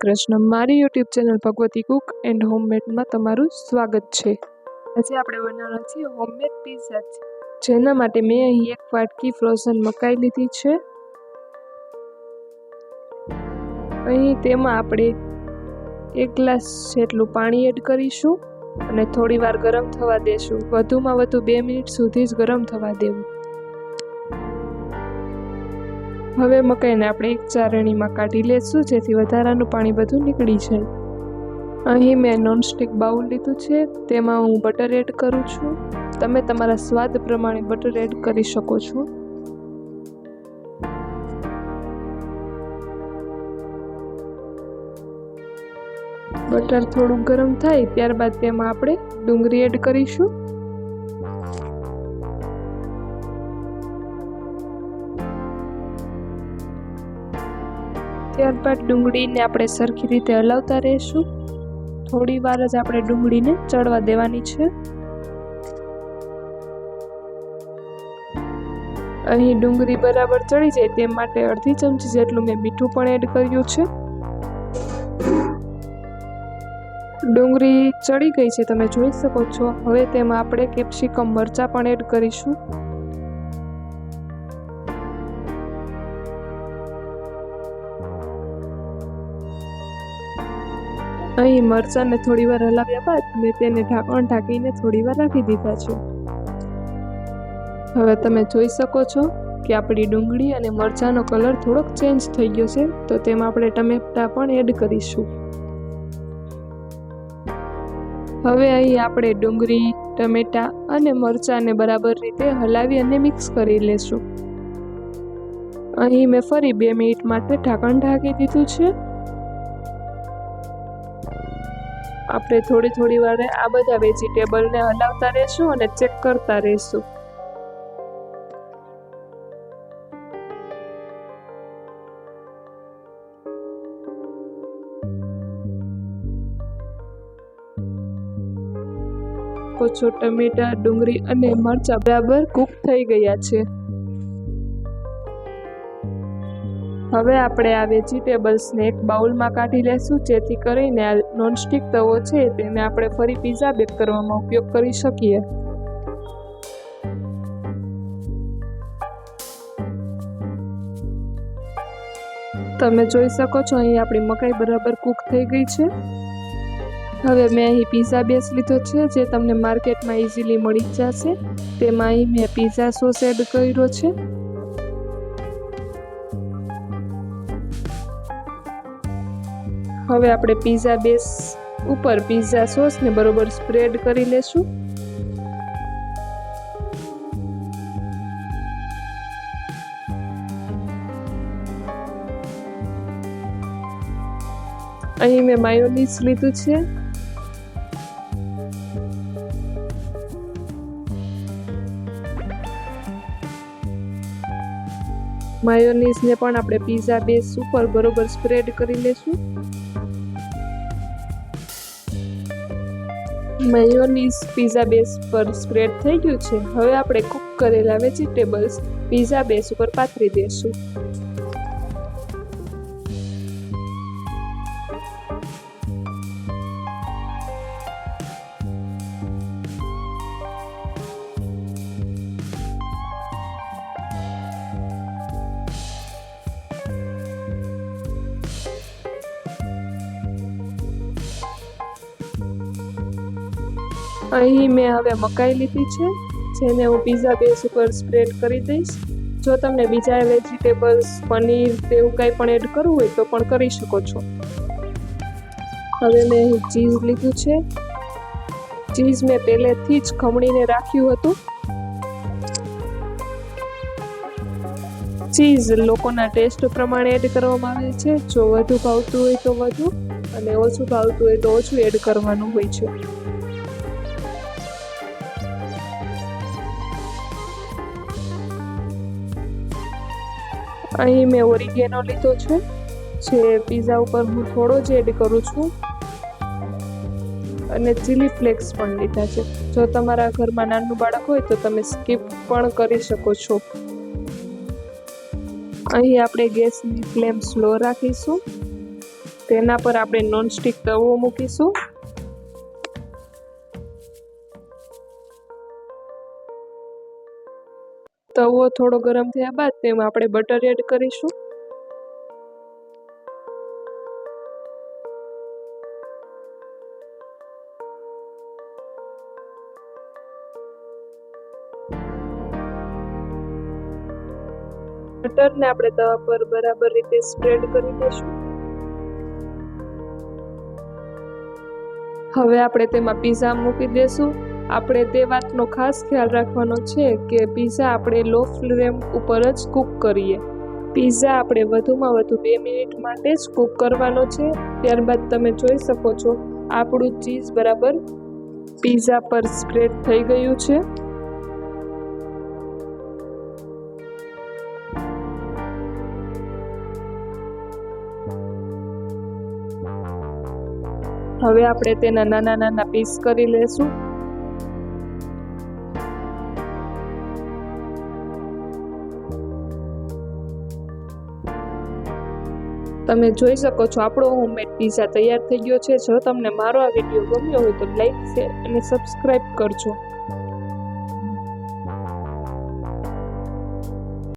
કૃષ્ણ, મારી YouTube channel Bhagwati cook and હોમમેડમાં તમારું સ્વાગત છે. આજે આપણે બનાવવાના છીએ હોમમેડ પિઝા જેના માટે મેં અહીં એક વાટકી ફ્રોઝન મકાઈ લીધી છે. અહીં તેમાં આપણે એક ગ્લાસ જેટલું પાણી એડ કરીશું અને થોડી વાર ગરમ થવા દેશું. વધુમાં વધુ બે મિનિટ સુધી જ ગરમ થવા દેવું. હવે મકાઈને આપણે એક ચારણીમાં કાઢી લેશું, જેથી વધારાનું પાણી બધું નીકળી જાય. અહીં મેં નોનસ્ટિક બાઉલ લીધું છે, તેમાં હું બટર એડ કરું છું. તમે તમારા સ્વાદ પ્રમાણે બટર એડ કરી શકો છો. બટર થોડું ગરમ થાય, ત્યારબાદ તેમાં આપણે ડુંગળી એડ કરીશું. ત્યારબાદ ડુંગળીને આપણે સરખી રીતે હલાવતા રહીશું. થોડી વાર જ આપણે ડુંગળીને ચડવા દેવાની છે. અહીં ડુંગળી બરાબર ચડી જાય તે માટે અડધી ચમચી જેટલું મેં મીઠું પણ એડ કર્યું છે. ડુંગળી ચડી ગઈ છે, તમે જોઈ શકો છો. હવે તેમાં આપણે કેપ્સિકમ મરચાં પણ એડ કરીશું. અહીં મરચાંને થોડી વાર હલાવ્યા બાદ મેં તેને ઢાંકણ ઢાંકીને થોડીવાર રાખી દીધા છે. હવે તમે જોઈ શકો છો કે આપણી ડુંગળી અને મરચાંનો કલર થોડોક ચેન્જ થઈ ગયો છે, તો તેમાં આપણે ટમેટા પણ એડ કરીશું. હવે અહીં આપણે ડુંગળી, ટમેટા અને મરચાંને બરાબર રીતે હલાવી અને મિક્સ કરી લેશું. અહીં મેં ફરી બે મિનિટ માટે ઢાંકણ ઢાંકી દીધું છે. આપણે થોડી થોડી વારે આ બધા વેજીટેબલને હલાવતા રહેશું અને ચેક કરતા રહેશું. કોચો ટમેટા, ડુંગળી અને મરચાં બરાબર કૂક થઈ ગયા છે. હવે આપણે આ વેજીટેબલ્સને એક બાઉલમાં કાઢી લેશું, જેથી કરીને આ નોનસ્ટિક તવો છે તેને આપણે ફરી પીઝા બેક કરવામાં ઉપયોગ કરી શકીએ. તમે જોઈ શકો છો, અહીં આપણી મકાઈ બરાબર કૂક થઈ ગઈ છે. હવે મેં અહીં પીઝા બેસ લીધો છે, જે તમને માર્કેટમાં ઇઝીલી મળી જશે. તેમાં અહીં મેં પીઝા સોસ એડ કર્યો છે. હવે આપણે પીઝા બેસ ઉપર પીઝા સોસને બરોબર સ્પ્રેડ કરી લેશું. અહીં મેં માયોનીઝ લીધું છે. માયોનીઝને પણ આપણે પીઝા બેસ ઉપર બરોબર સ્પ્રેડ કરી લેશું. મેયોનીઝ પીઝા બેસ પર સ્પ્રેડ થઈ ગયું છે. હવે આપણે કૂક કરેલા વેજીટેબલ્સ પીઝા બેસ ઉપર પાથરી દઈશું. અહીં મેં હવે મકાઈ લીધી છે, જેને હું પીઝા બેઝ ઉપર સ્પ્રેડ કરી દઈશ. જો તમને બીજા વેજીટેબલ્સ પનીર તેવું કંઈ પણ એડ કરવું હોય તો પણ કરી શકો છો. હવે મેં ચીઝ લીધું છે. ચીઝ મેં પહેલેથી જ ખમણીને રાખ્યું હતું. ચીઝ લોકોના ટેસ્ટ પ્રમાણે એડ કરવામાં આવે છે. જો વધુ ભાવતું હોય તો વધુ, અને ઓછું ભાવતું હોય તો ઓછું એડ કરવાનું હોય છે. અહીં મેં ઓરિગેનો લીધો છે, જે પીઝા ઉપર હું થોડો જ એડ કરું છું. અને ચીલી ફ્લેક્સ પણ લીધા છે. જો તમારા ઘરમાં નાનું બાળક હોય તો તમે સ્કીપ પણ કરી શકો છો. અહીં આપણે ગેસની ફ્લેમ સ્લો રાખીશું. તેના પર આપણે નોનસ્ટિક તવો મૂકીશું. તવો થોડો ગરમ થયા બાદ તેમાં આપણે બટર એડ કરીશું. બટરને આપણે તવા પર બરાબર રીતે સ્પ્રેડ કરી દઈશું. હવે આપણે તેમાં પીઝા મૂકી દેશું આપણે તે વાતનો ખાસ ખ્યાલ રાખવાનો છે કે પીઝા આપણે લો ફ્લેમ ઉપર જ કૂક કરીએ. પીઝા આપણે વધુમાં વધુ બે મિનિટ માટે જ કૂક કરવાનો છે. ત્યારબાદ તમે જોઈ શકો છો, આપણું ચીઝ બરાબર પીઝા પર સ્પ્રેડ થઈ ગયું છે. હવે આપણે તેના નાના નાના પીસ કરી લેશું. તમે જોઈ શકો છો, આપણો હોમમેડ પીઝા તૈયાર થઈ ગયો છે. જો તમને મારો આ વીડિયો ગમ્યો હોય તો લાઈક શેર અને સબસ્ક્રાઈબ કરજો.